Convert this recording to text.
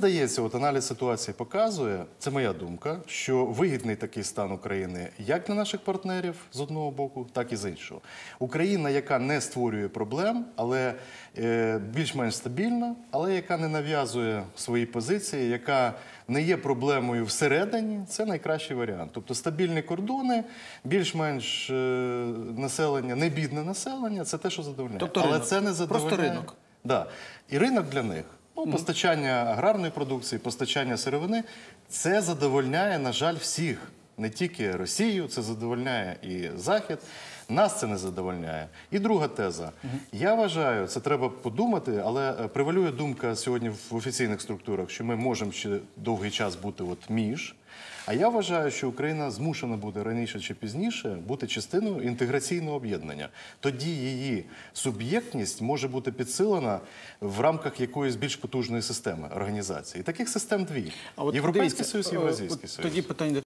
Здається, от аналіз ситуації показує, це моя думка, що вигідний такий стан України як для наших партнерів з одного боку, так і з іншого. Україна, яка не створює проблем, але е, більш-менш стабільна, але яка не нав'язує свої позиції, яка не є проблемою всередині, це найкращий варіант. Тобто стабільні кордони, більш-менш е, населення, не бідне населення, це те, що задовольняє. Тобто але ринок. це не Просто ринок. Да. І ринок для них. Ну, постачання аграрної продукції, постачання сировини це задовольняє, на жаль, всіх. Не тільки Росію, це задовольняє і Захід. Нас це не задовольняє. І друга теза. Я вважаю, це треба подумати, але е, превалює думка сьогодні в офіційних структурах, що ми можемо ще довгий час бути от між. А я вважаю, що Україна змушена буде раніше чи пізніше бути частиною інтеграційного об'єднання. Тоді її суб'єктність може бути підсилена в рамках якоїсь більш потужної системи організації. І таких систем дві: Європейський дивіться, Союз, е, Євразійський Союз. Тоді питання